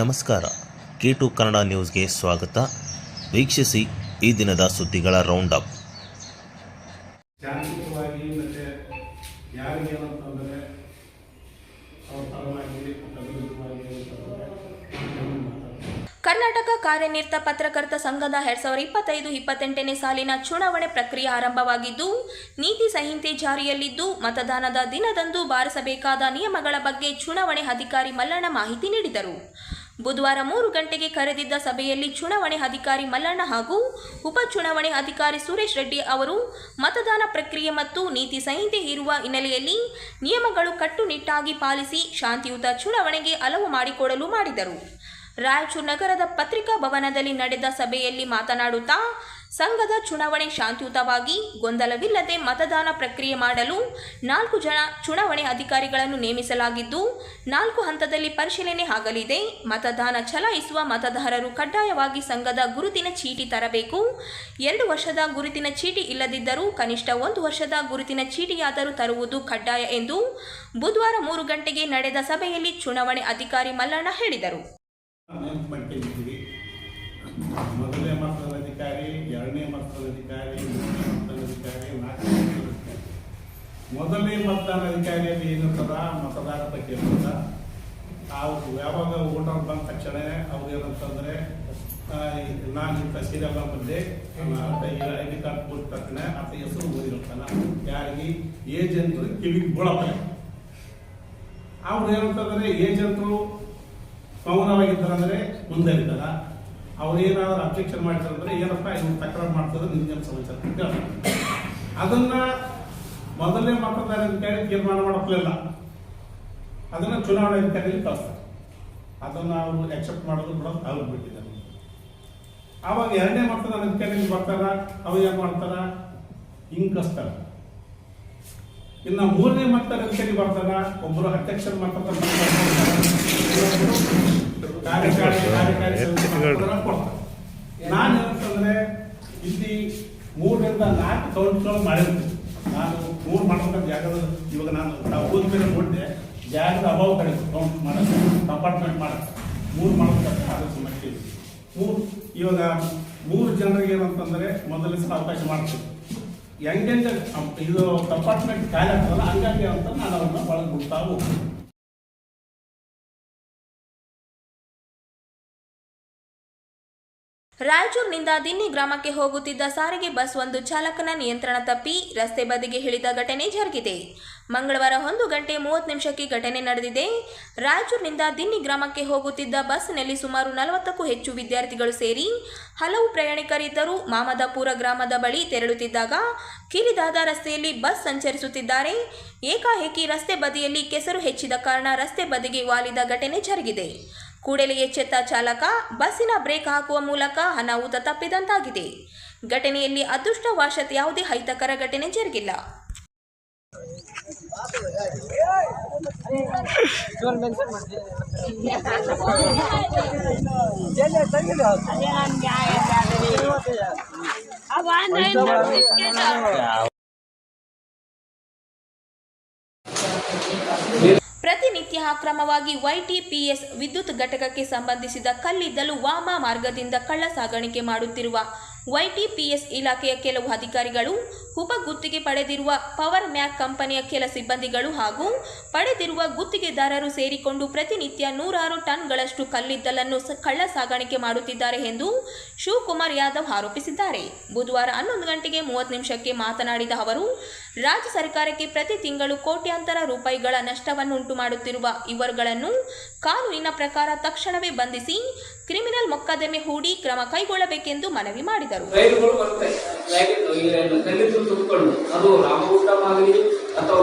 ನಮಸ್ಕಾರ. K to Kannada ನ್ಯೂಸ್ಗೆ ಸ್ವಾಗತ. ವೀಕ್ಷಿಸಿ ಈ ದಿನದ ಸುದ್ದಿಗಳ ರೌಂಡ್ ಅಪ್ ಶಾಂತಿಯುತವಾಗಿ ಮತ್ತೆ ಯಾರಿಗೆ ಏನಂತಂದರೆ ಅವ್ರ ಪರವಾಗಿ ಮತ್ತು ವಿರುದ್ಧವಾಗಿ ಅಂತಂದರೆ ಕರ್ನಾಟಕ ಕಾರ್ಯನಿರತ ಪತ್ರಕರ್ತ ಸಂಘದ ಎರಡ್ ಸಾವಿರದ ಇಪ್ಪತ್ತೈದು ಇಪ್ಪತ್ತೆಂಟನೇ ಸಾಲಿನ ಚುನಾವಣೆ ಪ್ರಕ್ರಿಯೆ ಆರಂಭವಾಗಿದ್ದು ನೀತಿ ಸಂಹಿತೆ ಜಾರಿಯಲ್ಲಿದ್ದು ಮತದಾನದ ದಿನದಂದು ಬಾರಿಸಬೇಕಾದ ನಿಯಮಗಳ ಬಗ್ಗೆ ಚುನಾವಣೆ ಅಧಿಕಾರಿ ಮಲ್ಲಣ್ಣ ಮಾಹಿತಿ ನೀಡಿದರು. ಬುಧವಾರ ಮೂರು ಗಂಟೆಗೆ ಕರೆದಿದ್ದ ಸಭೆಯಲ್ಲಿ ಚುನಾವಣೆ ಅಧಿಕಾರಿ ಮಲ್ಲಣ್ಣ ಹಾಗೂ ಉಪ ಚುನಾವಣೆ ಅಧಿಕಾರಿ ಸುರೇಶ್ ರೆಡ್ಡಿ ಅವರು ಮತದಾನ ಪ್ರಕ್ರಿಯೆ ಮತ್ತು ನೀತಿ ಸಂಹಿತೆ ಇರುವ ಹಿನ್ನೆಲೆಯಲ್ಲಿ ನಿಯಮಗಳು ಕಟ್ಟುನಿಟ್ಟಾಗಿ ಪಾಲಿಸಿ ಶಾಂತಿಯುತ ಚುನಾವಣೆಗೆ ಅಲವು ಮಾಡಿಕೊಡಲು ಮಾಡಿದರು. ರಾಯಚೂರು ನಗರದ ಪತ್ರಿಕಾ ಭವನದಲ್ಲಿ ನಡೆದ ಸಭೆಯಲ್ಲಿ ಮಾತನಾಡುತ್ತಾ ಸಂಘದ ಚುನಾವಣೆ ಶಾಂತಿಯುತವಾಗಿ ಗೊಂದಲವಿಲ್ಲದೆ ಮತದಾನ ಪ್ರಕ್ರಿಯೆ ಮಾಡಲು ನಾಲ್ಕು ಜನ ಚುನಾವಣೆ ಅಧಿಕಾರಿಗಳನ್ನು ನೇಮಿಸಲಾಗಿದ್ದು, ನಾಲ್ಕು ಹಂತದಲ್ಲಿ ಪರಿಶೀಲನೆ ಆಗಲಿದೆ. ಮತದಾನ ಚಲಾಯಿಸುವ ಮತದಾರರು ಕಡ್ಡಾಯವಾಗಿ ಸಂಘದ ಗುರುತಿನ ಚೀಟಿ ತರಬೇಕು. ಎರಡು ವರ್ಷದ ಗುರುತಿನ ಚೀಟಿ ಇಲ್ಲದಿದ್ದರೂ ಕನಿಷ್ಠ ಒಂದು ವರ್ಷದ ಗುರುತಿನ ಚೀಟಿಯಾದರೂ ತರುವುದು ಕಡ್ಡಾಯ ಎಂದು ಬುಧವಾರ ಮೂರು ಗಂಟೆಗೆ ನಡೆದ ಸಭೆಯಲ್ಲಿ ಚುನಾವಣೆ ಅಧಿಕಾರಿ ಮಲ್ಲಣ್ಣ ಹೇಳಿದರು. ಮೊದಲನೇ ಮತದಾನ ಅಧಿಕಾರಿಯಲ್ಲಿ ಏನಿರ್ತದ ಮತದಾರ ಬಗ್ಗೆ ಇರ್ತದ ಅವ್ರು ಯಾವಾಗ ಓಟರ್ ಬಂದ ತಕ್ಷಣ ಅವ್ರು ಏನಂತಂದ್ರೆ ನಾನು ಇಂಥ ಸೀರಿಯಲ್ ಬಂದೆ ಐ ಡಿ ಕಾರ್ಡ್ ಕೊಟ್ಟ ತಕ್ಷಣ ಆತ ಹೆಸರು ಓದಿರ್ತಾನ ಯಾರಿಗೆ? ಏಜೆಂಟ್ ಕಿವಿಗೆ ಬೀಳಪ್ಪ ಅವ್ರು ಏನಂತಂದ್ರೆ ಏಜೆಂಟ್ರು ಮೌನವಾಗಿದ್ದಾರಂದ್ರೆ ಮುಂದರಿತಾರ ಅವ್ರು ಏನಾದ್ರು ಅಬ್ಜೆಕ್ಷನ್ ಮಾಡ್ತಾರಂದ್ರೆ ಏನಪ್ಪ, ಇವ್ರು ತಕರಾರು ಮಾಡ್ತಾರೆ ನಿಮ್ಗೆ ಸಮಾಚಾರ. ಅದನ್ನ ಮೊದಲನೇ ಮತದಾರ ಅಧಿಕಾರಿ ತೀರ್ಮಾನ ಮಾಡಪ್ಲಿಲ್ಲ ಅದನ್ನ ಚುನಾವಣಾ ಅಧಿಕಾರಿಯಲ್ಲಿ ಕಳಿಸ್ತಾರೆ. ಅದನ್ನ ಅವರು ಅಕ್ಸೆಪ್ಟ್ ಮಾಡೋದು ಕೂಡ ಅವ್ರು ಬಿಟ್ಟಿದ್ದಾರೆ ಆವಾಗ ಎರಡನೇ ಮತದಾರ ಅಧಿಕಾರಿಯಲ್ಲಿ ಬರ್ತಾರ? ಅವ ಏನು ಮಾಡ್ತಾರ? ಹಿಂಗ್ ಕಸ್ತಾರ ಇನ್ನು ಮೂರನೇ ಮತದಾರ ಅಧಿಕಾರಿ ಬರ್ತಾರ? ಒಬ್ಬರು ಅಧ್ಯಕ್ಷರ ಮತದಾರ ನಾನು ಏನಂತಂದ್ರೆ, ಇಲ್ಲಿ ಮೂರರಿಂದ ನಾಲ್ಕು ಕೌಂಟ್ಗಳು ಮಾಡಿರ್ತೀನಿ ನಾನು ಮೂರು ಮಾಡ್ಬೇಕಂತ ಯಾಕಂದ್ರೆ ಇವಾಗ ನಾನು ನಾವು ಹೋದ್ಮೇಲೆ ನೋಡಿದೆ, ಜಾಗದ ಅಭಾವ ಕಡಿಮೆ ಕೌಂಟ್ ಮಾಡೋದು ಕಂಪಾರ್ಟ್ಮೆಂಟ್ ಮಾಡೋದು. ಮೂರು ಮಾಡ್ಬೇಕಂತ ಆಲೋಚನೆ ಮಾಡ್ತೀವಿ ಮೂರು, ಇವಾಗ ಮೂರು ಜನರಿಗೆ ಏನಂತಂದರೆ ಮೊದಲೇ ಸಲ ಅವಕಾಶ ಮಾಡ್ತೀವಿ. ಹೆಂಗೆಂಗೆ ಇದು ಅಪಾರ್ಟ್ಮೆಂಟ್ ಖಾಲಿ ಆಗ್ತದಲ್ಲ, ಹಂಗಾಗಿ ಅಂತ ನಾನು ಅವ್ರನ್ನ ಒಳಗೆ ಬಿಡ್ತಾ ಹೋಗ್ತೀನಿ. ರಾಯಚೂರಿನಿಂದ ದಿನ್ನಿ ಗ್ರಾಮಕ್ಕೆ ಹೋಗುತ್ತಿದ್ದ ಸಾರಿಗೆ ಬಸ್ ಒಂದು ಚಾಲಕನ ನಿಯಂತ್ರಣ ತಪ್ಪಿ ರಸ್ತೆ ಬದಿಗೆ ಇಳಿದ ಘಟನೆ ಜರುಗಿದೆ. ಮಂಗಳವಾರ ಒಂದು ಗಂಟೆ ಮೂವತ್ತು ನಿಮಿಷಕ್ಕೆ ಘಟನೆ ನಡೆದಿದೆ. ರಾಯಚೂರಿನಿಂದ ದಿನ್ನಿ ಗ್ರಾಮಕ್ಕೆ ಹೋಗುತ್ತಿದ್ದ ಬಸ್ನಲ್ಲಿ ಸುಮಾರು ನಲವತ್ತಕ್ಕೂ ಹೆಚ್ಚು ವಿದ್ಯಾರ್ಥಿಗಳು ಸೇರಿ ಹಲವು ಪ್ರಯಾಣಿಕರಿದ್ದರು. ಮಾಮದಪುರ ಗ್ರಾಮದ ಬಳಿ ತೆರಳುತ್ತಿದ್ದಾಗ ಕಿರಿದಾದ ರಸ್ತೆಯಲ್ಲಿ ಬಸ್ ಸಂಚರಿಸುತ್ತಿದ್ದಾರೆ. ಏಕಾಏಕಿ ರಸ್ತೆ ಬದಿಯಲ್ಲಿ ಕೆಸರು ಹೆಚ್ಚಿದ ಕಾರಣ ರಸ್ತೆ ಬದಿಗೆ ವಾಲಿದ ಘಟನೆ ಜರುಗಿದೆ. ಕೂಡಲೇ ಎಚ್ಚೆತ್ತ ಚಾಲಕ ಬಸ್ಸಿನ ಬ್ರೇಕ್ ಹಾಕುವ ಮೂಲಕ ಅನಾಹುತ ತಪ್ಪಿದಂತಾಗಿದೆ. ಘಟನೆಯಲ್ಲಿ ಅದೃಷ್ಟವಶಾತ್ ಯಾವುದೇ ಅಹಿತಕರ ಘಟನೆ ಜರುಗಿಲ್ಲ ಪ್ರತಿನಿತ್ಯ ಅಕ್ರಮವಾಗಿ ವೈಟಿಪಿಎಸ್ ವಿದ್ಯುತ್ ಘಟಕಕ್ಕೆ ಸಂಬಂಧಿಸಿದ ಕಲ್ಲಿದ್ದಲು ವಾಮ ಮಾರ್ಗದಿಂದ ಕಳ್ಳ ಸಾಗಾಣಿಕೆ ಮಾಡುತ್ತಿರುವ ವೈಟಿಪಿಎಸ್ ಇಲಾಖೆಯ ಕೆಲವು ಅಧಿಕಾರಿಗಳು ಉಪ ಗುತ್ತಿಗೆ ಪಡೆದಿರುವ ಪವರ್ ಮ್ಯಾಕ್ ಕಂಪನಿಯ ಕೆಲ ಸಿಬ್ಬಂದಿಗಳು ಹಾಗೂ ಪಡೆದಿರುವ ಗುತ್ತಿಗೆದಾರರು ಸೇರಿಕೊಂಡು ಪ್ರತಿನಿತ್ಯ ನೂರಾರು ಟನ್ಗಳಷ್ಟು ಕಲ್ಲಿದ್ದಲನ್ನು ಕಳ್ಳ ಸಾಗಾಣಿಕೆ ಮಾಡುತ್ತಿದ್ದಾರೆ ಎಂದು ಶಿವಕುಮಾರ್ ಯಾದವ್ ಆರೋಪಿಸಿದ್ದಾರೆ. ಬುಧವಾರ ಹನ್ನೊಂದು ಗಂಟೆಗೆ ಮೂವತ್ತು ನಿಮಿಷಕ್ಕೆ ಮಾತನಾಡಿದ ಅವರು, ರಾಜ್ಯ ಸರ್ಕಾರಕ್ಕೆ ಪ್ರತಿ ತಿಂಗಳು ಕೋಟ್ಯಾಂತರ ರೂಪಾಯಿಗಳ ನಷ್ಟವನ್ನುಂಟು ಮಾಡುತ್ತಿರುವ ಇವರುಗಳನ್ನು ಕಾನೂನಿನ ಪ್ರಕಾರ ತಕ್ಷಣವೇ ಬಂಧಿಸಿ ಕ್ರಿಮಿನಲ್ ಮೊಕದ್ದಮೆ ಹೂಡಿ ಕ್ರಮ ಕೈಗೊಳ್ಳಬೇಕೆಂದು ಮನವಿ ಮಾಡಿದರು. ಅಥವಾ ಅಥವಾ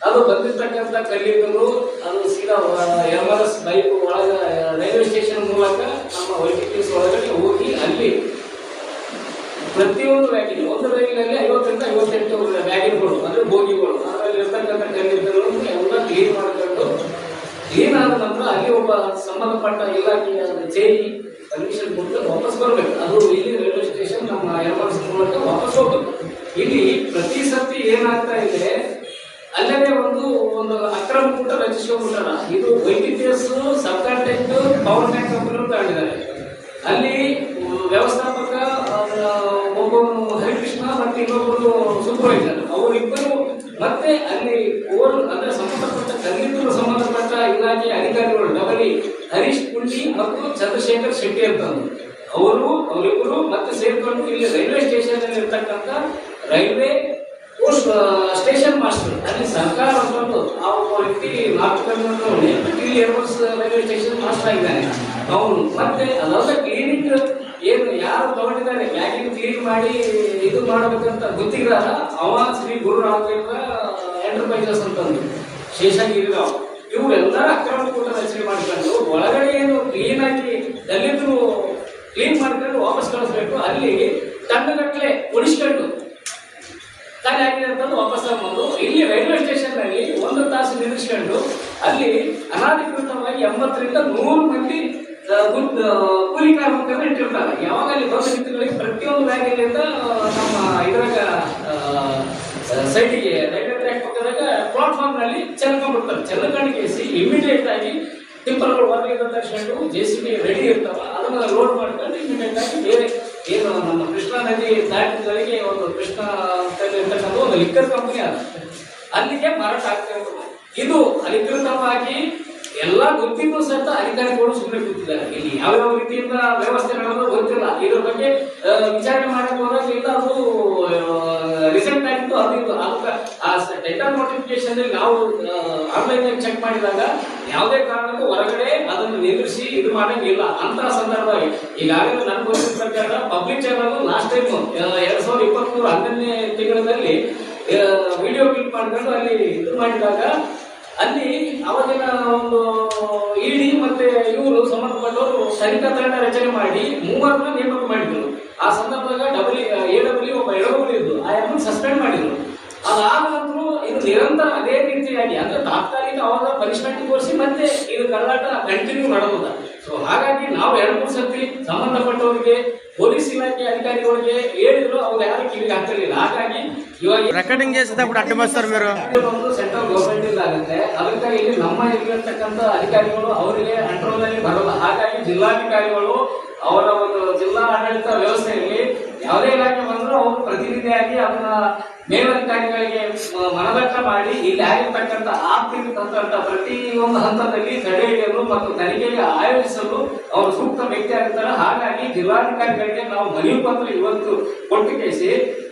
ಅದು ಬಂದಿರ್ತಕ್ಕಂಥ ಕಲ್ಲಿದ್ದಲು ಅದು ಸೀದಾ ಎಂ ಆರ್ ಎಸ್ ಬೈಕ್ ಒಳಗ, ರೈಲ್ವೆ ಸ್ಟೇಷನ್ ಮೂಲಕ ನಮ್ಮ ವೈದ್ಯಕೀಯ ಒಳಗಡೆ ಹೋಗಿ ಅಲ್ಲಿ ಪ್ರತಿಯೊಂದು ವ್ಯಾಗಿನ್ ಒಂದು ರೈಲಿನಲ್ಲಿ ಐವತ್ತರಿಂದ ಐವತ್ತೆಂಟು ವ್ಯಾಗಿನ್ಗಳು ಅಂದ್ರೆ ಬೋಗಿಗಳು. ಅದರಲ್ಲಿ ಇರ್ತಕ್ಕಂಥ ಕಲ್ಲಿದ್ದಲನ್ನು ಎಲ್ಲ ಕ್ಲೀನ್ ಮಾಡ್ಕೊಂಡು ಏನಾದ ನಂತರ ಅಲ್ಲಿ ಒಬ್ಬ ಸಂಬಂಧಪಟ್ಟ ಇಲಾಖೆಯ ಜೈಲಿ ಪರ್ಮಿಷನ್ ಕೊಟ್ಟು ವಾಪಸ್ ಬರಬೇಕು. ಅದು ಇಲ್ಲಿ ರೈಲ್ವೆ ಸ್ಟೇಷನ್ ನಮ್ಮ ಎರ್ಮರ್ಸ್ ಮೂಲಕ ವಾಪಸ್ ಹೋಗ್ಬೇಕು. ಇಲ್ಲಿ ಪ್ರತಿ ಸರ್ತಿ ಏನಾಗ್ತಾ ಇದೆ, ಅಲ್ಲದೆ ಒಂದು ಒಂದು ಅಕ್ರಮ ಕೂಟ ರಚಿಸ್ಕೊಂಡ್ಬಿಟ್ಟಾರ. ಇದು YTPS sub power tank company ಅಂತ ಹೇಳಿದ್ದಾರೆ ಅಲ್ಲಿ ವ್ಯವಸ್ಥಾಪಕ ಒಬ್ಬ ಹರಿಕೃಷ್ಣ ಮತ್ತೆ ಇನ್ನೊಬ್ಬರು ಸೂಪರ್ವೈಸರ್ ಅವರಿಬ್ಬರು ಮತ್ತೆ ಅಲ್ಲಿ ಓರ್ ಅಂದ್ರೆ ಸಂಬಂಧಪಟ್ಟ ಕಲ್ಲಿದ್ದಲು ಸಂಬಂಧಪಟ್ಟ ಇಲಾಖೆಯ ಅಧಿಕಾರಿಗಳು ಡಬಲಿ ಹರೀಶ್ ಕುಂಡಿ ಮತ್ತು ಚಂದ್ರಶೇಖರ್ ಶೆಟ್ಟಿ ಅಂತಂದು ಅವರು, ಅವರಿಬ್ಬರು ಮತ್ತೆ ಸೇರ್ಕೊಂಡು ಇಲ್ಲಿ ರೈಲ್ವೆ ಸ್ಟೇಷನ್ ಅಲ್ಲಿ ಇರ್ತಕ್ಕಂಥ ರೈಲ್ವೆ ಸ್ಟೇಷನ್ ಮಾಸ್ಟರ್, ಅಲ್ಲಿ ಸರ್ಕಾರ ಅಂತಂದು ಆ ಒಬ್ಬ ವ್ಯಕ್ತಿ ನಾಲ್ಕು ಇಲ್ಲಿ ರೈಲ್ವೆ ಸ್ಟೇಷನ್ ಮಾಸ್ಟರ್ ಆಗಿದ್ದಾನೆ. ಅವನು ಮತ್ತೆ ಅದಾದ ಕ್ಲಿನಿಕ್ ಏನು ಯಾರು ತಗೊಂಡಿದ್ದಾರೆ, ಯಾಕೆ ಕ್ಲೀನ್ ಮಾಡಿ ಇದು ಮಾಡಬೇಕಂತ ಗೊತ್ತಿರಲ್ಲ ಅವ ಶ್ರೀ ಗುರು ರಾಘವೇಂದ್ರ ಎಂಟರ್ಪ್ರೈಸಸ್ ಅಂತಂದು ಶೇಷಗಿರಿರಾವ್ ಇವರೆಲ್ಲ ಅಕ್ರಮ ಕೂಟ ರಚನೆ ಮಾಡ್ಕೊಂಡು ಒಳಗಡೆ ಏನು ಕ್ಲೀನ್ ಆಗಿ ದಲಿತರು ಕ್ಲೀನ್ ಮಾಡ್ಕೊಂಡು ವಾಪಸ್ ಕಳಿಸ್ಬೇಕು, ಅಲ್ಲಿ ತಂಡಗಟ್ಟಲೆ ಉಳಿಸ್ಕೊಂಡು ಖಾಲಿ ಆಗಿದೆ ಅಂತಂದು ವಾಪಸ್ ತಗೊಂಡು ಇಲ್ಲಿ ರೈಲ್ವೆ ಸ್ಟೇಷನ್ನಲ್ಲಿ ಒಂದು ತಾಸು ನಿಲ್ಲಿಸ್ಕೊಂಡು ಅಲ್ಲಿ ಅನಾಧಿಕೃತವಾಗಿ ಎಂಬತ್ತರಿಂದ ನೂರು ಮಂದಿ ಕೂಲಿ ಕಾರ್ಮಿಕರನ್ನ ಇಟ್ಟಿರ್ತಾರೆ. ಯಾವಾಗ ಅಲ್ಲಿ ಬಸ್ ನಿಂತುಗಳಿಗೆ ಪ್ರತಿಯೊಂದು ಬ್ಯಾಂಕಿನಿಂದ ನಮ್ಮ ಇದ್ರಾಗ ಸೈಟಿಗೆ ರೈಲ್ವೆ ಪ್ಲಾಟ್ಫಾರ್ಮ್ನಲ್ಲಿ ಚೆಲ್ಕೊಂಡ್ಬಿಡ್ತಾರೆ ಚೆಲ್ಕೊಂಡು ಕೇಸಿ ಇಮಿಡಿಯೇಟ್ ಆಗಿ ಟಿಪ್ಪರ್ಗಳು ಹೊರಗೆ ತಕ್ಷಣ ಜೆ ಸಿ ಬಿ ರೆಡಿ ಇರ್ತಾವ. ಅದನ್ನ ಲೋಡ್ ಮಾಡ್ಕೊಂಡು ಇಮಿಡಿಯೇಟ್ ಆಗಿ ಬೇರೆ ಏನು ನಮ್ಮ ಕೃಷ್ಣಾ ನದಿ ದಾಟಿದವರಿಗೆ ಒಂದು ಕೃಷ್ಣ ಇರ್ತಕ್ಕಂಥ ಒಂದು ಲಿಕ್ಕರ್ ಕಂಪನಿ ಆಗುತ್ತೆ. ಅಲ್ಲಿಗೆ ಮಾರಾಟ ಆಗ್ತಾ ಇದು ಅಧಿಕೃತವಾಗಿ ಗೊತ್ತಿದ್ದು ಸಹಿತ ಅಧಿಕಾರಿಗಳು ಸುಮ್ಮನೆ ಕೂತಿದ್ದಾರೆ. ಇಲ್ಲಿ ಯಾವ ರೀತಿಯಿಂದ ವ್ಯವಸ್ಥೆ ಮಾಡೋದು ಗೊತ್ತಿಲ್ಲ. ಇದ್ರ ಬಗ್ಗೆ ವಿಚಾರಣೆ ಮಾಡಕ್ಕೆ ಹೋದಾಗ ಇಲ್ಲ ಅದು ರಿಸೆಂಟ್ ಆಗಿತ್ತು. ಅದಿತ್ತು ಆ ಟೆಂಡರ್ ನೋಟಿಫಿಕೇಶನ್ ನಾವು ಆನ್ಲೈನ್ ಚೆಕ್ ಮಾಡಿದಾಗ ಯಾವುದೇ ಕಾರಣಕ್ಕೂ ಹೊರಗಡೆ ಅದನ್ನು ನಿಲ್ಲಿಸಿ ಇದು ಮಾಡಂಗಿಲ್ಲ. ಅಂತ ಸಂದರ್ಭವಾಗಿ ಈಗಾಗಲೇ ನನಗೆ ಗೊತ್ತಿನ ಪ್ರಕಾರ ಪಬ್ಲಿಕ್ ಚಾನಲ್ ಲಾಸ್ಟ್ ಟೈಮ್ ಎರಡ್ ಸಾವಿರದ ಇಪ್ಪತ್ಮೂರು ಹನ್ನೊಂದನೇ ತಿಂಗಳಲ್ಲಿ ವಿಡಿಯೋ ಕ್ಲಿಪ್ ಮಾಡ್ಕೊಂಡು ಅಲ್ಲಿ ಇದು ಮಾಡಿದಾಗ ಅಲ್ಲಿ ಅವಾಗಿನ ಒಂದು ಇಡಿ ಮತ್ತೆ ಇವರು ಸಂಬಂಧಪಟ್ಟವರು ತನಿಖಾ ತಂಡ ರಚನೆ ಮಾಡಿ ಮೂವರನ್ನ ನೇಮಕ ಮಾಡಿದ್ರು. ಆ ಸಂದರ್ಭದಾಗ ಡಬ್ಲ್ಯೂ ಎ ಡಬ್ಲ್ಯೂ ಒಬ್ಬ ಎಡಬ್ಲ್ಯೂ ಇದ್ದು ಆ ಎರಡು ಸಸ್ಪೆಂಡ್ ಮಾಡಿದ್ರು. ಅದಾದ ನಂತರ ಇದು ನಿರಂತರ ಅದೇ ರೀತಿಯಾಗಿ, ಅಂದ್ರೆ ತಾತ್ಕಾಲಿಕ ಅವಾಗ ಪನಿಷ್ಮೆಂಟ್ ತೋರಿಸಿ ಮತ್ತೆ ಇದು ಕರ್ನಾಟಕ ಕಂಟಿನ್ಯೂ ನಡೆದ ಸೊ ಹಾಗಾಗಿ ನಾವು ಎರಡು ಮೂರು ಸರ್ತಿ ಸಂಬಂಧಪಟ್ಟವರಿಗೆ ಪೊಲೀಸ್ ಇಲಾಖೆ ಅಧಿಕಾರಿಗಳಿಗೆ ಹೇಳಿದ್ರು ಅವ್ರು ಯಾರು ಕಿವಿಗೆ ಹಾಕಲಿಲ್ಲ ಹಾಗಾಗಿ ಇವಾಗ ರೆಕಾರ್ಡಿಂಗ್ ಸರ್ ಒಂದು ಸೆಂಟ್ರಲ್ ಗೌರ್ಮೆಂಟ್ ಇಲ್ಲ ಆಗುತ್ತೆ. ಅದಕ್ಕಾಗಿ ಇಲ್ಲಿ ನಮ್ಮ ಇಲ್ಲಿರ್ತಕ್ಕಂಥ ಅಧಿಕಾರಿಗಳು ಅವರಿಗೆ ಅಂಟ್ರೋಲ್ ಬರಲ್ಲ. ಹಾಗಾಗಿ ಜಿಲ್ಲಾಧಿಕಾರಿಗಳು ಅವರ ಒಂದು ಜಿಲ್ಲಾ ಆಡಳಿತ ವ್ಯವಸ್ಥೆಯಲ್ಲಿ ಯಾವುದೇ ಇಲಾಖೆ ಬಂದರೂ ಅವರು ಪ್ರತಿನಿಧಿಯಾಗಿ ಅದನ್ನ ಮೇಲಧಿಕಾರಿಗಳಿಗೆ ಮನದಟ್ಟ ಮಾಡಿ ಇಲ್ಲಿ ಆಗಿರ್ತಕ್ಕಂಥ ಆರ್ಥಿಕ ಪ್ರತಿ ಒಂದು ಹಂತದಲ್ಲಿ ತಡೆ ಹಿಡಿಯಲು ಮತ್ತು ತನಿಖೆಗೆ ಆಯೋಜಿಸಲು ಅವರು ಸೂಕ್ತ ವ್ಯಕ್ತಿ ಆಗಿರ್ತಾರೆ. ಹಾಗಾಗಿ ಜಿಲ್ಲಾಧಿಕಾರಿಗಳಿಗೆ ನಾವು ಮನವಿ ಪತ್ರ ಇವತ್ತು ಕೊಟ್ಟು ಕೇಸಿ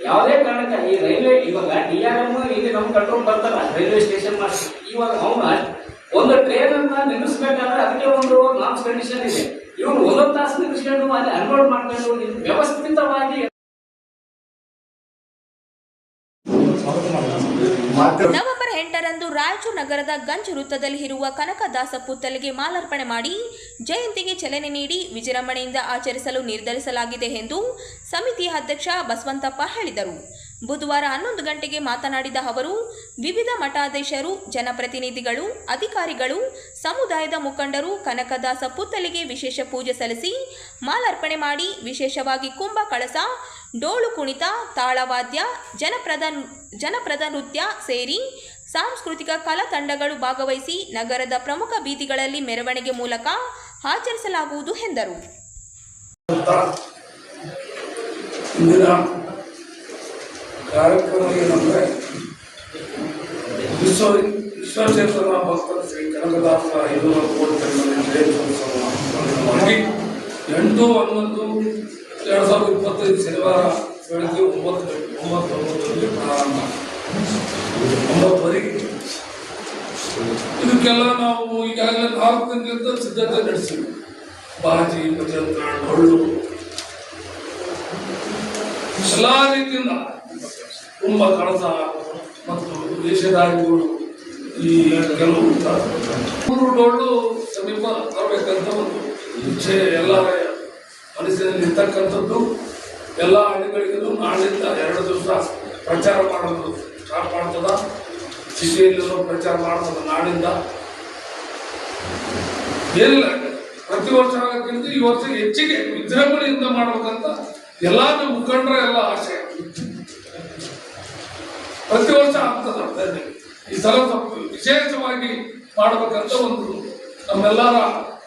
ಯಾವುದೇ ಕಾರಣಕ್ಕೆ ಈ ರೈಲ್ವೆ ಇವಾಗ ಡಿ ಆರ್ ಎಂ ಇಲ್ಲಿ ನಮ್ಮ ಕಂಟ್ರೋಲ್ ಬರ್ತಾರ. ರೈಲ್ವೆ ಸ್ಟೇಷನ್ ಮಾಡಿ ಇವಾಗ ಅವನ ಒಂದು ಟ್ರೈನ್ ಅನ್ನ ನಿಲ್ಲಿಸ್ಬೇಕಾದ್ರೆ ಅದಕ್ಕೆ ಒಂದು ನಾಮ್ಸ್ ಕಂಡೀಷನ್ ಇದೆ. ಇವ್ರು ಒಂದೊಂದು ತಾಸು ನಿಲ್ಲಿಸ್ಕೊಂಡು ಅಲ್ಲಿ ಅನ್ಲೋಡ್ ಮಾಡ್ಕೊಂಡು ವ್ಯವಸ್ಥಿತವಾಗಿ ನವೆಂಬರ್ ಎಂಟರಂದು ರಾಯಚೂರು ನಗರದ ಗಂಜ್ ವೃತ್ತದಲ್ಲಿ ಇರುವ ಕನಕದಾಸ ಪುತ್ತಲಿಗೆ ಮಾಲಾರ್ಪಣೆ ಮಾಡಿ ಜಯಂತಿಗೆ ಚಲನೆ ನೀಡಿ ವಿಜೃಂಭಣೆಯಿಂದ ಆಚರಿಸಲು ನಿರ್ಧರಿಸಲಾಗಿದೆ ಎಂದು ಸಮಿತಿಯ ಅಧ್ಯಕ್ಷ ಬಸವಂತಪ್ಪ ಹೇಳಿದರು. ಬುಧವಾರ ಹನ್ನೊಂದು ಗಂಟೆಗೆ ಮಾತನಾಡಿದ ಅವರು, ವಿವಿಧ ಮಠಾಧೀಶರು, ಜನಪ್ರತಿನಿಧಿಗಳು, ಅಧಿಕಾರಿಗಳು, ಸಮುದಾಯದ ಮುಖಂಡರು, ಕನಕದಾಸ ಪುತ್ತಲಿಗೆ ವಿಶೇಷ ಪೂಜೆ ಸಲ್ಲಿಸಿ ಮಾಲಾರ್ಪಣೆ ಮಾಡಿ, ವಿಶೇಷವಾಗಿ ಕುಂಭ, ಕಳಸ ಡೋಳು ಕುಣಿತ, ತಾಳವಾದ್ಯ, ಜನಪ್ರದ ಜನಪ್ರದ ನೃತ್ಯ ಸೇರಿ ಸಾಂಸ್ಕೃತಿಕ ಕಲಾ ತಂಡಗಳು ಭಾಗವಹಿಸಿ ನಗರದ ಪ್ರಮುಖ ಬೀದಿಗಳಲ್ಲಿ ಮೆರವಣಿಗೆ ಮೂಲಕ ಆಚರಿಸಲಾಗುವುದು ಎಂದರು. ಕಾರ್ಯಕ್ರಮ ಏನಂದ್ರೆ ವಿಶ್ವ ವಿಶ್ವಚೇತನ ಭಕ್ತರ ಶ್ರೀ ಕನಕದಾಸ ಐನೂರ ಕೋಟಿ ಜಯಂತ್ಯೋತ್ಸವವಾಗಿ ಎಂಟು ಹನ್ನೊಂದು ಎರಡು ಸಾವಿರದ ಇಪ್ಪತ್ತೈದು ಶನಿವಾರ ಬೆಳಗ್ಗೆ ಒಂಬತ್ತು ಒಂಬತ್ತು ಒಂಬತ್ತರಲ್ಲಿ ಪ್ರಾರಂಭ. ಒಂಬತ್ತುವರೆಗೆ. ಇದಕ್ಕೆಲ್ಲ ನಾವು ಈಗಾಗಲೇ ನಾಲ್ಕು ದಿನದಿಂದ ಸಿದ್ಧತೆ ನಡೆಸಿದ್ವಿ. ಬಾಜಿ ಭಜಂತ್ರ ಡೊಳ್ಳು ಎಲ್ಲ ರೀತಿಯಿಂದ. ತುಂಬ ಕಳಸ ಮತ್ತು ದೇಶದಾಯಿಗಳು ಈ ಕೆಲವು ಮೂರು ಡೋಳು ಸಮೀಪ ತರಬೇಕಂತ ಒಂದು ಇಚ್ಛೆ ಎಲ್ಲರ ಮನಸ್ಸಿನಲ್ಲಿ ಇರ್ತಕ್ಕಂಥದ್ದು. ಎಲ್ಲ ಹಳ್ಳಿಗಳಿಗೂ ನಾಳಿಂದ ಎರಡು ದಿವಸ ಪ್ರಚಾರ ಮಾಡೋದು ಸ್ಟಾರ್ಟ್ ಮಾಡ್ತದ. ಸಿಟಿಯಲ್ಲಿರೋ ಪ್ರಚಾರ ಮಾಡ್ತದ ನಾಳಿಂದ. ಎಲ್ಲ ಪ್ರತಿ ವರ್ಷ ಆಗೋಕ್ಕಿಂತ ಈ ವರ್ಷ ಹೆಚ್ಚಿಗೆ ವಿಜೃಂಭಣೆಯಿಂದ ಮಾಡ್ಬೇಕಂತ ಎಲ್ಲಾ ನಮ್ಮ ಮುಖಂಡರ ಎಲ್ಲ ಆಸೆ. ಪ್ರತಿ ವರ್ಷ ಆಗ್ತದೆ. ಈ ಸಲ ವಿಶೇಷವಾಗಿ ಮಾಡಬೇಕಂತ ಒಂದು ನಮ್ಮೆಲ್ಲರ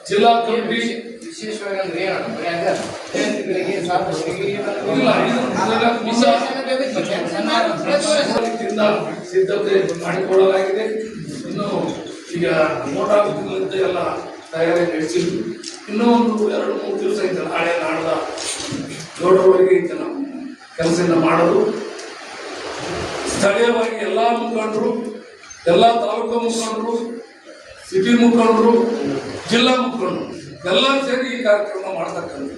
ಜಿಲ್ಲಾ ಕಮಿಟಿ. ವಿಶೇಷವಾಗಿ ಅಂದ್ರೆ ಸಿದ್ಧತೆ ಮಾಡಿಕೊಳ್ಳಲಾಗಿದೆ. ಇನ್ನು ಈಗ ಮೋಟಾರ್ ಎಲ್ಲ ತಯಾರಿ ನಡೆಸಿದ್ವಿ. ಇನ್ನೂ ಒಂದು ಎರಡು ಮೂರು ದಿವಸ ಐತೆ ನಾಳೆ ನಾಡ್ದ ದೊಡ್ಡವರಿಗೆ ಕೆಲಸದಿಂದ ಮಾಡೋದು. ಸ್ಥಳೀಯವಾಗಿ ಎಲ್ಲ ಮುಖಂಡರು, ಎಲ್ಲ ತಾಲೂಕು ಮುಖಂಡರು ಸಿಟಿ ಮುಖಂಡರು, ಜಿಲ್ಲಾ ಮುಖಂಡರು ಎಲ್ಲ ಸೇರಿ ಈ ಕಾರ್ಯಕ್ರಮ ಮಾಡ್ತಕ್ಕಂಥದ್ದು.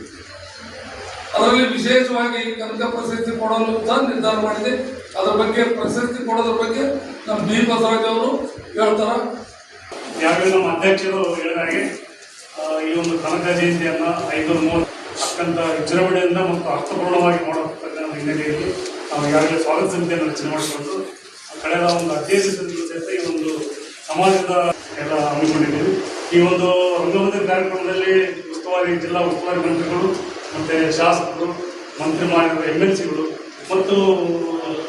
ಅದರಲ್ಲಿ ವಿಶೇಷವಾಗಿ ಕನಕ ಪ್ರಶಸ್ತಿ ಕೊಡಲು ಸಹ ನಿರ್ಧಾರ ಮಾಡಿದೆ. ಅದರ ಬಗ್ಗೆ ಪ್ರಶಸ್ತಿ ಕೊಡೋದ್ರ ಬಗ್ಗೆ ನಮ್ಮ ಬಿ ಬಸವರಾಜ್ ಅವರು ಹೇಳ್ತಾರ. ನಮ್ಮ ಅಧ್ಯಕ್ಷರು ಹೇಳಿದಾಗೆ ಈ ಒಂದು ಕನಕ ಜಯಂತಿಯನ್ನ ಐದು, ಮೂರು ಅತ್ಯಂತ ವಿಜೃಂಭಣೆಯಿಂದ ಮತ್ತು ಅರ್ಥಪೂರ್ಣವಾಗಿ ಮಾಡತಕ್ಕಂಥ ಹಿನ್ನೆಲೆಯಲ್ಲಿ ನಾವು ಈಗಾಗಲೇ ಸ್ವಾಗತ ಸಮಿತಿಯನ್ನು ರಚನೆ ಮಾಡಿಕೊಂಡು ಕಳೆದ ಒಂದು ಹದಿನೈದು ದಿವಸದಿಂದ ಸಹಿತ ಈ ಒಂದು ಸಮಾಜದ ಎಲ್ಲ ಹಮ್ಮಿಕೊಂಡಿದ್ದೀವಿ. ಈ ಒಂದು ರಂಗಮಂದಿರ ಕಾರ್ಯಕ್ರಮದಲ್ಲಿ ಉಸ್ತುವಾರಿ ಜಿಲ್ಲಾ ಉಸ್ತುವಾರಿ ಮಂತ್ರಿಗಳು, ಮತ್ತು ಶಾಸಕರು, ಮಂತ್ರಿ ಮಾಡಿದ ಎಂ ಎಲ್ ಸಿಗಳು ಮತ್ತು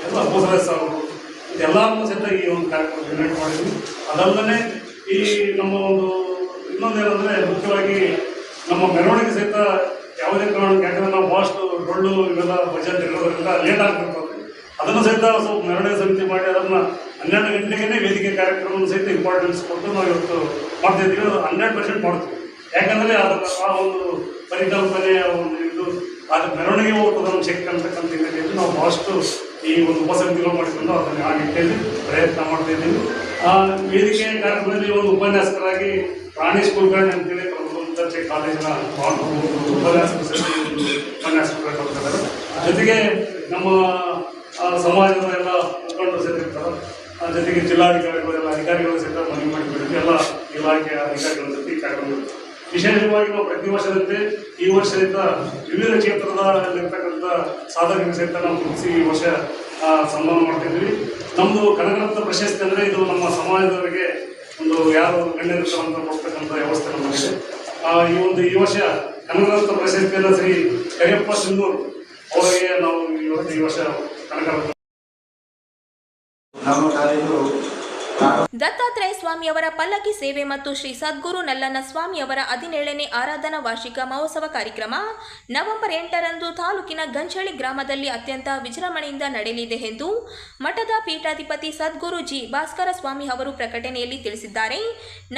ಎಲ್ಲ ಉಪಸದಸ್ಯ ಅವರು ಎಲ್ಲರನ್ನೂ ಸಹಿತ ಈ ಒಂದು ಕಾರ್ಯಕ್ರಮ ಇನ್ವೈಟ್ ಮಾಡಿದ್ವಿ. ಅದಲ್ಲದೆ ಈ ನಮ್ಮ ಒಂದು ಇನ್ನೊಂದೇನೆಂದರೆ ಮುಖ್ಯವಾಗಿ ನಮ್ಮ ಮೆರವಣಿಗೆ ಸಹಿತ ಯಾವುದೇ ಕಾರಣಕ್ಕೆ ಯಾಕಂದ್ರೆ ನಾವು ಭಾಳಷ್ಟು ಡೊಳ್ಳು ಇವೆಲ್ಲ ಬಜೆಟ್ ಇರೋದ್ರಿಂದ ಲೇಟ್ ಆಗ್ತಿರ್ತದೆ ಅದನ್ನು ಸಹಿತ ಸ್ವಲ್ಪ ನಿರ್ಣಯ ಸಮಿತಿ ಮಾಡಿ ಅದನ್ನು ಹನ್ನೆರಡು ಗಂಟೆಗೇ ವೇದಿಕೆ ಕಾರ್ಯಕ್ರಮವನ್ನು ಸಹಿತ ಇಂಪಾರ್ಟೆನ್ಸ್ ಕೊಟ್ಟು ನಾವು ಇವತ್ತು ಮಾಡ್ತಾ ಇದ್ದೀವಿ. ಅದು ಹಂಡ್ರೆಡ್ ಪರ್ಸೆಂಟ್ ಮಾಡ್ತೀವಿ. ಯಾಕಂದರೆ ಅದರ ಆ ಒಂದು ಪರಿಕಲ್ಪನೆ ಒಂದು ಇದು, ಅದು ಮೆರವಣಿಗೆ ಹೋಗ್ತದೆ ನಮ್ಮ ಶಕ್ತಿ ಅಂತಕ್ಕಂಥ ಹಿನ್ನೆಲೆಯಲ್ಲಿ ನಾವು ಭಾಳಷ್ಟು ಈ ಒಂದು ಉಪಸಮಿತಿಗಳು ಮಾಡಿಕೊಂಡು ಅದನ್ನು ಆ ನಿಟ್ಟಿನಲ್ಲಿ ಪ್ರಯತ್ನ ಮಾಡ್ತಾ ಇದ್ದೀವಿ. ಆ ವೇದಿಕೆ ಕಾರ್ಯಕ್ರಮದಲ್ಲಿ ಒಂದು ಉಪನ್ಯಾಸಕರಾಗಿ ಪ್ರಾಣೇಶ್ ಕುಲಕರ್ಣಿ ಅಂತೇಳಿ ದರ್ಜೆ ಕಾಲೇಜಿನ ಈ ಒಂದು ಜೊತೆಗೆ ನಮ್ಮ ಸಮಾಜದ ಎಲ್ಲ ಮುಖಂಡರು ಸೇರಿರ್ತಾರೆ ಜೊತೆಗೆ ಜಿಲ್ಲಾಧಿಕಾರಿಗಳೆಲ್ಲ ಅಧಿಕಾರಿಗಳು ಸಹಿತ ಮನವಿ ಮಾಡಿಕೊಂಡಿದ್ದು ಎಲ್ಲ ಇಲಾಖೆಯ ಅಧಿಕಾರಿಗಳ ಜೊತೆ ಕಾರ್ಯಕ್ರಮ. ವಿಶೇಷವಾಗಿ ನಾವು ಪ್ರತಿ ವರ್ಷದಂತೆ ಈ ವರ್ಷದಿಂದ ವಿವಿಧ ಕ್ಷೇತ್ರದಲ್ಲಿರ್ತಕ್ಕಂಥ ಸಾಧಕರಿಗೆ ಸಹಿತ ನಾವು ಗುರುತಿಸಿ ಈ ವರ್ಷ ಸನ್ಮಾನ ಮಾಡ್ತಿದ್ವಿ ನಮ್ಮದು ಕನಕರತ್ನ ಪ್ರಶಸ್ತಿ ಅಂದರೆ ಇದು ನಮ್ಮ ಸಮಾಜದವರಿಗೆ ಒಂದು ಯಾರು ಗಣ್ಯರಿರ್ತಾರಂತ ಕೊಡ್ತಕ್ಕಂಥ ವ್ಯವಸ್ಥೆ ನಮ್ಮಲ್ಲಿದೆ. ಈ ಒಂದು ಈ ವರ್ಷ ಕನಕರತ್ನ ಪ್ರಶಸ್ತಿಯನ್ನು ಶ್ರೀ ಕರಿಯಪ್ಪ ಸಿಂಧೂರ್ ಅವರಿಗೆ ನಾವು ಇವತ್ತು ಈ ವರ್ಷ ಕನಕ ನಮ್ಮ ಕಾಲೇಜು ದತ್ತಾತ್ರೇಯ ಸ್ವಾಮಿಯವರ ಪಲ್ಲಕ್ಕಿ ಸೇವೆ ಮತ್ತು ಶ್ರೀ ಸದ್ಗುರು ನಲ್ಲನ ಸ್ವಾಮಿಯವರ ಹದಿನೇಳನೇ ಆರಾಧನಾ ವಾರ್ಷಿಕ ಮಹೋತ್ಸವ ಕಾರ್ಯಕ್ರಮ ನವೆಂಬರ್ ಎಂಟರಂದು ತಾಲೂಕಿನ ಗಂಚಳಿ ಗ್ರಾಮದಲ್ಲಿ ಅತ್ಯಂತ ವಿಜೃಂಭಣೆಯಿಂದ ನಡೆಯಲಿದೆ ಎಂದು ಮಠದ ಪೀಠಾಧಿಪತಿ ಸದ್ಗುರು ಜಿ ಭಾಸ್ಕರ ಸ್ವಾಮಿ ಅವರು ಪ್ರಕಟಣೆಯಲ್ಲಿ ತಿಳಿಸಿದ್ದಾರೆ.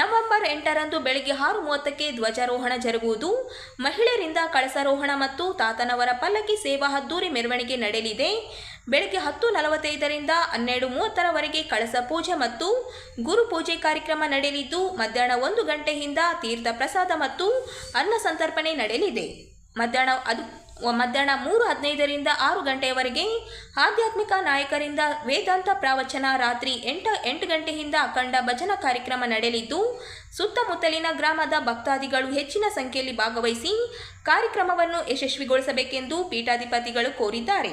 ನವೆಂಬರ್ ಎಂಟರಂದು ಬೆಳಗ್ಗೆ ಆರು ಮೂವತ್ತಕ್ಕೆ ಧ್ವಜಾರೋಹಣ ಜರುಗುವುದು, ಮಹಿಳೆಯರಿಂದ ಕಳಸಾರೋಹಣ ಮತ್ತು ತಾತನವರ ಪಲ್ಲಕ್ಕಿ ಸೇವಾ ಹದ್ದೂರಿ ಮೆರವಣಿಗೆ ನಡೆಯಲಿದೆ. ಬೆಳಗ್ಗೆ ಹತ್ತು ನಲವತ್ತೈದರಿಂದ ಹನ್ನೆರಡು ಮೂವತ್ತರವರೆಗೆ ಕಳಸ ಪೂಜೆ ಮತ್ತು ಗುರು ಪೂಜೆ ಕಾರ್ಯಕ್ರಮ ನಡೆಯಲಿದ್ದು, ಮಧ್ಯಾಹ್ನ ಒಂದು ಗಂಟೆಯಿಂದ ತೀರ್ಥ ಪ್ರಸಾದ ಮತ್ತು ಅನ್ನ ಸಂತರ್ಪಣೆ ನಡೆಯಲಿದೆ. ಮಧ್ಯಾಹ್ನ ಅದು ಮಧ್ಯಾಹ್ನ ಮೂರು ಹದಿನೈದರಿಂದ ಆರು ಗಂಟೆಯವರೆಗೆ ಆಧ್ಯಾತ್ಮಿಕ ನಾಯಕರಿಂದ ವೇದಾಂತ ಪ್ರವಚನ ರಾತ್ರಿ ಎಂಟ, ಎಂಟು ಗಂಟೆಯಿಂದ ಅಖಂಡ ಭಜನಾ ಕಾರ್ಯಕ್ರಮ ನಡೆಯಲಿದ್ದು, ಸುತ್ತಮುತ್ತಲಿನ ಗ್ರಾಮದ ಭಕ್ತಾದಿಗಳು ಹೆಚ್ಚಿನ ಸಂಖ್ಯೆಯಲ್ಲಿ ಭಾಗವಹಿಸಿ ಕಾರ್ಯಕ್ರಮವನ್ನು ಯಶಸ್ವಿಗೊಳಿಸಬೇಕೆಂದು ಪೀಠಾಧಿಪತಿಗಳು ಕೋರಿದ್ದಾರೆ.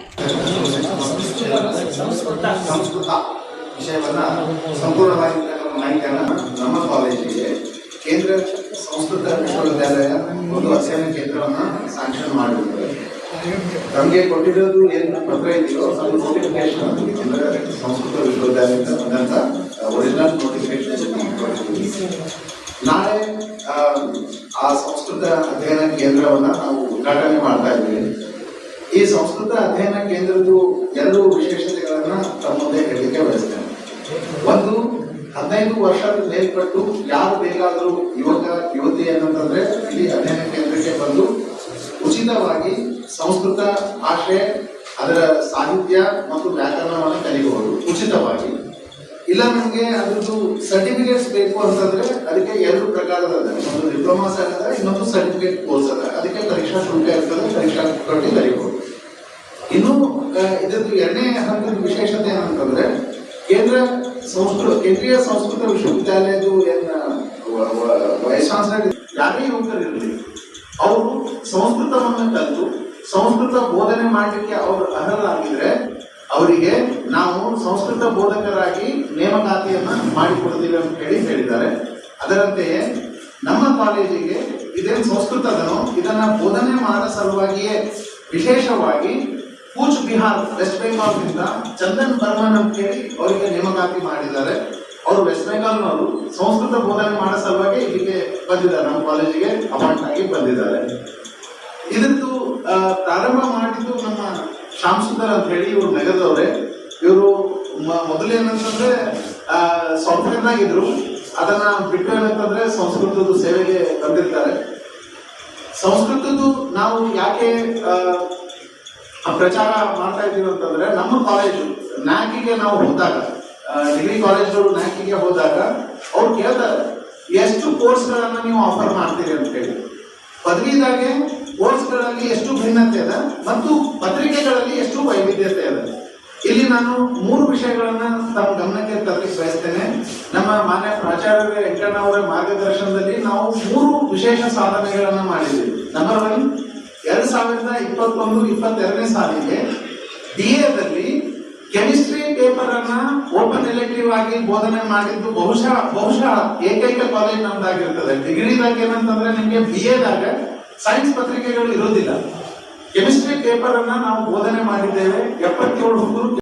ಸಂಪೂರ್ಣವಾಗಿ ನಮ್ಮ ಕಾಲೇಜಿಗೆ ಕೇಂದ್ರ ಸಂಸ್ಕೃತ ವಿಶ್ವವಿದ್ಯಾಲಯ ಒಂದು ಅಧ್ಯಯನ ಕೇಂದ್ರವನ್ನು ಸ್ಯಾಂಕ್ಷನ್ ಮಾಡಿದ್ದಾರೆ ನಮಗೆ ಕೊಟ್ಟಿರೋದು ಏನು ಪತ್ರ ಇದೆಯೋ ಅದು ನೋಟಿಫಿಕೇಶನ್ ಅಂದ್ರೆ ಸಂಸ್ಕೃತ ವಿಶ್ವವಿದ್ಯಾಲಯದಿಂದ ಬಂದಂತ ಒರಿಜಿನಲ್ ನೋಟಿಫಿಕೇಶನ್ ನಾಳೆ ಆ, ಆ ಸಂಸ್ಕೃತ ಅಧ್ಯಯನ ಕೇಂದ್ರವನ್ನ ನಾವು ಉದ್ಘಾಟನೆ ಮಾಡ್ತಾ ಇದ್ದೀವಿ. ಈ ಸಂಸ್ಕೃತ ಅಧ್ಯಯನ ಕೇಂದ್ರದ್ದು ಎರಡು ವಿಶೇಷತೆಗಳನ್ನ ತಮ್ಮ ಮುಂದೆ ಹೇಳಲಿಕ್ಕೆ ಬಯಸ್ತೇನೆ ಒಂದು ಹದಿನೈದು ವರ್ಷದ ಮೇಲ್ಪಟ್ಟು ಯಾರು ಬೇಕಾದರೂ ಯುವಕ, ಯುವತಿ ಏನಂತಂದ್ರೆ ಇಲ್ಲಿ ಅಧ್ಯಯನ ಕೇಂದ್ರಕ್ಕೆ ಬಂದು ಉಚಿತವಾಗಿ ಸಂಸ್ಕೃತ ಭಾಷೆ, ಅದರ ಸಾಹಿತ್ಯ ಮತ್ತು ವ್ಯಾಕರಣವನ್ನು ಕಲಿಬಹುದು, ಉಚಿತವಾಗಿ. ಇಲ್ಲ ನಮಗೆ ಅದ್ರದ್ದು ಸರ್ಟಿಫಿಕೇಟ್ಸ್ ಬೇಕು ಅಂತಂದ್ರೆ ಅದಕ್ಕೆ ಎರಡು ಪ್ರಕಾರದ ಒಂದು ಡಿಪ್ಲೊಮಾ ಅದ ಇನ್ನೊಂದು ಸರ್ಟಿಫಿಕೇಟ್ ಕೋರ್ಸ್ ಅದ ಅದಕ್ಕೆ ಪರೀಕ್ಷಾ ಶುಲ್ಕ ಇರ್ತದೆ, ಪರೀಕ್ಷಾ ಕಟ್ಟಿ ಕಲಿಬಹುದು. ಇನ್ನು ಇದ್ರದ್ದು ಎರಡನೇ ಹಂತದ ವಿಶೇಷತೆ ಏನಂತಂದ್ರೆ ಕೇಂದ್ರ ಸಂಸ್ಕೃತ, ಕೇಂದ್ರೀಯ ಸಂಸ್ಕೃತ ವಿಶ್ವವಿದ್ಯಾಲಯದ್ದು ಏನ ವೈಸ್ ಚಾನ್ಸಲರ್ ಯಾರೇ ಯುವಕರಿರಲಿ ಅವರು ಸಂಸ್ಕೃತವನ್ನು ಕಲಿತು, ಸಂಸ್ಕೃತ ಬೋಧನೆ ಮಾಡಲಿಕ್ಕೆ ಅವರು ಅರ್ಹರಾಗಿದ್ರೆ, ಅವರಿಗೆ ನಾವು ಸಂಸ್ಕೃತ ಬೋಧಕರಾಗಿ ನೇಮಕಾತಿಯನ್ನು ಮಾಡಿಕೊಡ್ತೀವಿ ಅಂತ ಹೇಳಿ ಹೇಳಿದ್ದಾರೆ. ಅದರಂತೆಯೇ ನಮ್ಮ ಕಾಲೇಜಿಗೆ ಇದೇನು ಸಂಸ್ಕೃತದನೋ ಇದನ್ನು ಬೋಧನೆ ಮಾಡೋ ಸಲುವಾಗಿಯೇ ವಿಶೇಷವಾಗಿ ಕೂಚ್ ಬಿಹಾರ್ ವೆಸ್ಟ್ ಬೆಂಗಾಲ್ನಿಂದ ಚಂದನ್ ಬರ್ಮನ್ ಅಂತ ಅವರಿಗೆ ನೇಮಕಾತಿ ಮಾಡಿದ್ದಾರೆ. ಅವರು ವೆಸ್ಟ್ ಬೆಂಗಾಲ್ನವರು ಸಂಸ್ಕೃತ ಬೋಧನೆ ಮಾಡೋ ಸಲುವಾಗಿ ಇಲ್ಲಿಗೆ ಬಂದಿದ್ದಾರೆ, ನಮ್ಮ ಕಾಲೇಜಿಗೆ ಅಪಾಯಿಂಟ್ ಆಗಿ ಬಂದಿದ್ದಾರೆ. ಇದಂತು ಪ್ರಾರಂಭ ಮಾಡಿದ್ದು ನಮ್ಮ ಶ್ಯಾಮ್ ಅಂತ ಹೇಳಿ ಇವರು ನಗರದವ್ರೆ. ಇವರು ಮೊದಲೇನಂತಂದ್ರೆ ಸಾಫ್ಟ್ವೇರ್ನಾಗ ಆಗಿದ್ರು ಅದನ್ನ ಬಿಟ್ಟು ಏನಂತಂದ್ರೆ ಸಂಸ್ಕೃತದ ಸೇವೆಗೆ ಬಂದಿರ್ತಾರೆ. ಸಂಸ್ಕೃತದ್ದು ನಾವು ಯಾಕೆ ಪ್ರಚಾರ ಮಾಡ್ತಾ ಇದ್ದೀವಿ ಅಂತಂದ್ರೆ ನಮ್ಮ ಕಾಲೇಜು ನ್ಯಾಕಿಗೆ ನಾವು ಹೋದಾಗ ಡಿಗ್ರಿ ಕಾಲೇಜ್ಗಳು ನ್ಯಾಕಿಗೆ ಹೋದಾಗ ಅವ್ರು ಕೇಳ್ತಾರೆ, ಎಷ್ಟು ಕೋರ್ಸ್ಗಳನ್ನ ನೀವು ಆಫರ್ ಮಾಡ್ತೀರಿ ಅಂತ ಹೇಳಿ. ಪದವಿದಾಗೆ ಕೋರ್ಸ್ಗಳಲ್ಲಿ ಎಷ್ಟು ಭಿನ್ನತೆ ಇದೆ ಮತ್ತು ಪತ್ರಿಕೆಗಳಲ್ಲಿ ಎಷ್ಟು ವೈವಿಧ್ಯತೆ ಇದೆ. ಇಲ್ಲಿ ನಾನು ಮೂರು ವಿಷಯಗಳನ್ನ ತಮ್ಮ ಗಮನಕ್ಕೆ ತರಲಿಕ್ಕೆ ಬಯಸ್ತೇನೆ. ನಮ್ಮ ಮಾನ್ಯ ಪ್ರಾಚಾರ್ಯ ವೆಂಕಣ್ಣ ಅವರ ಮಾರ್ಗದರ್ಶನದಲ್ಲಿ ನಾವು ಮೂರು ವಿಶೇಷ ಸಾಧನೆಗಳನ್ನು ಮಾಡಿದ್ದೀವಿ ನಂಬರ್ ಒನ್ ಎರಡ್ ಸಾವಿರದ ಇಪ್ಪತ್ತೊಂದು, ಇಪ್ಪತ್ತೆರಡನೇ ಸಾಲಿಗೆ ಬಿ ಎದಲ್ಲಿ ಕೆಮಿಸ್ಟ್ರಿ ಪೇಪರ್ ಅನ್ನ ಓಪನ್ ಎಲೆಕ್ಟಿವ್ ಆಗಿ ಬೋಧನೆ ಮಾಡಿದ್ದು ಬಹುಶಃ ಬಹುಶಃ ಏಕೈಕ ಕಾಲೇಜ್ ನಮ್ದಾಗಿರ್ತದೆ. ಡಿಗ್ರಿದಾಗ ಏನಂತಂದ್ರೆ ನಿಮಗೆ ಬಿ ಎದಾಗ ಸೈನ್ಸ್ ಪತ್ರಿಕೆಗಳು ಇರೋದಿಲ್ಲ ಕೆಮಿಸ್ಟ್ರಿ ಪೇಪರ್ ಅನ್ನ ನಾವು ಬೋಧನೆ ಮಾಡಿದ್ದೇವೆ. ಎಪ್ಪತ್ತೇಳು ಹುಡುಗರು